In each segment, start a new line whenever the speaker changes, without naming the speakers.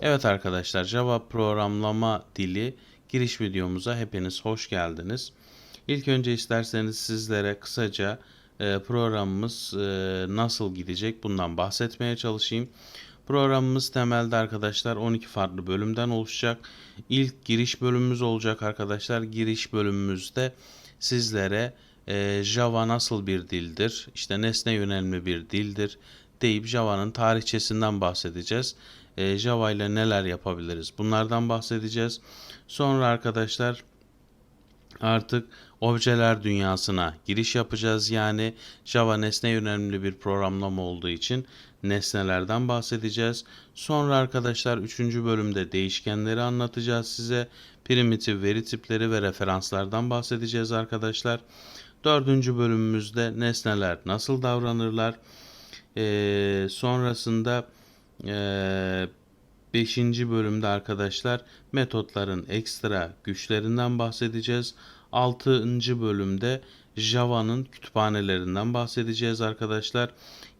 Evet arkadaşlar Java programlama dili giriş videomuza hepiniz hoş geldiniz. İlk önce isterseniz sizlere kısaca e, programımız e, nasıl gidecek bundan bahsetmeye çalışayım. Programımız temelde arkadaşlar 12 farklı bölümden oluşacak. İlk giriş bölümümüz olacak arkadaşlar. Giriş bölümümüzde sizlere e, Java nasıl bir dildir, işte nesne yönelimli bir dildir deyip Java'nın tarihçesinden bahsedeceğiz. E, Java ile neler yapabiliriz bunlardan bahsedeceğiz. Sonra arkadaşlar artık objeler dünyasına giriş yapacağız. Yani Java nesne yönelimli bir programlama olduğu için nesnelerden bahsedeceğiz. Sonra arkadaşlar 3. bölümde değişkenleri anlatacağız size. Primitif veri tipleri ve referanslardan bahsedeceğiz arkadaşlar. 4. bölümümüzde nesneler nasıl davranırlar. Ee, sonrasında 5. bölümde arkadaşlar metotların ekstra güçlerinden bahsedeceğiz. 6. bölümde Java'nın kütüphanelerinden bahsedeceğiz arkadaşlar.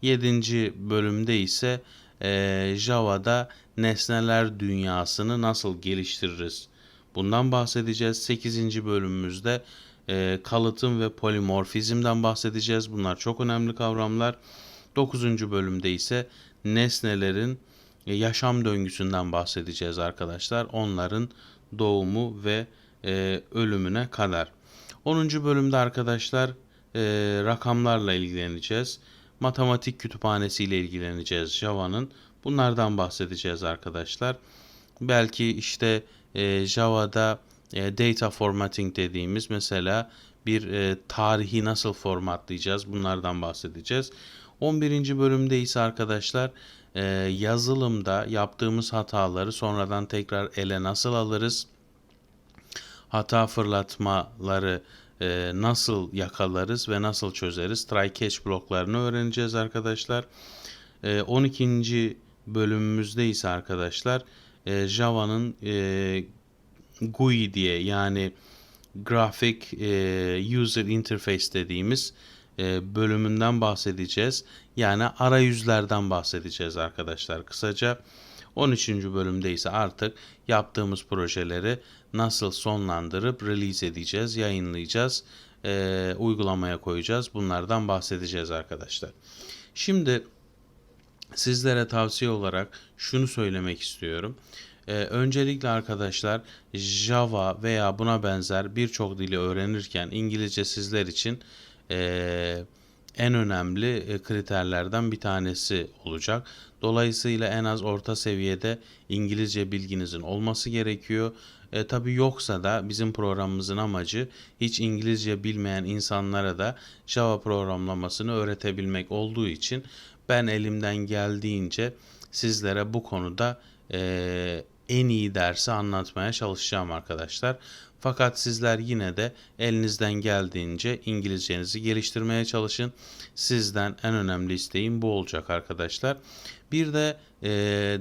7. bölümde ise e, Java'da nesneler dünyasını nasıl geliştiririz? Bundan bahsedeceğiz. 8. bölümümüzde e, kalıtım ve polimorfizmden bahsedeceğiz. Bunlar çok önemli kavramlar. 9. bölümde ise nesnelerin e, yaşam döngüsünden bahsedeceğiz arkadaşlar. Onların doğumu ve e, ölümüne kadar. 10. bölümde arkadaşlar e, rakamlarla ilgileneceğiz. Matematik kütüphanesi ile ilgileneceğiz Java'nın. Bunlardan bahsedeceğiz arkadaşlar. Belki işte e, Java'da e, data formatting dediğimiz mesela bir e, tarihi nasıl formatlayacağız bunlardan bahsedeceğiz. 11. bölümde ise arkadaşlar e, yazılımda yaptığımız hataları sonradan tekrar ele nasıl alırız? Hata fırlatmaları e, nasıl yakalarız ve nasıl çözeriz? Try catch bloklarını öğreneceğiz arkadaşlar. E, 12. bölümümüzde ise arkadaşlar e, Java'nın e, GUI diye yani Graphic e, User Interface dediğimiz e, bölümünden bahsedeceğiz. Yani arayüzlerden bahsedeceğiz arkadaşlar kısaca. 13. bölümde ise artık yaptığımız projeleri nasıl sonlandırıp release edeceğiz, yayınlayacağız, e, uygulamaya koyacağız. Bunlardan bahsedeceğiz arkadaşlar. Şimdi sizlere tavsiye olarak şunu söylemek istiyorum. Ee, öncelikle arkadaşlar Java veya buna benzer birçok dili öğrenirken İngilizce sizler için e, en önemli kriterlerden bir tanesi olacak. Dolayısıyla en az orta seviyede İngilizce bilginizin olması gerekiyor. E, tabii yoksa da bizim programımızın amacı hiç İngilizce bilmeyen insanlara da Java programlamasını öğretebilmek olduğu için ben elimden geldiğince sizlere bu konuda e, en iyi dersi anlatmaya çalışacağım arkadaşlar. Fakat sizler yine de elinizden geldiğince İngilizcenizi geliştirmeye çalışın. Sizden en önemli isteğim bu olacak arkadaşlar. Bir de e,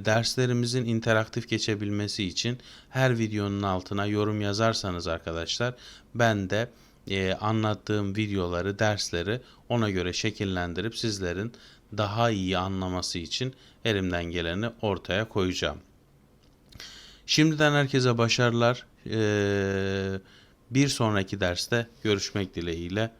derslerimizin interaktif geçebilmesi için her videonun altına yorum yazarsanız arkadaşlar ben de e, anlattığım videoları, dersleri ona göre şekillendirip sizlerin daha iyi anlaması için elimden geleni ortaya koyacağım. Şimdiden herkese başarılar. Ee, bir sonraki derste görüşmek dileğiyle.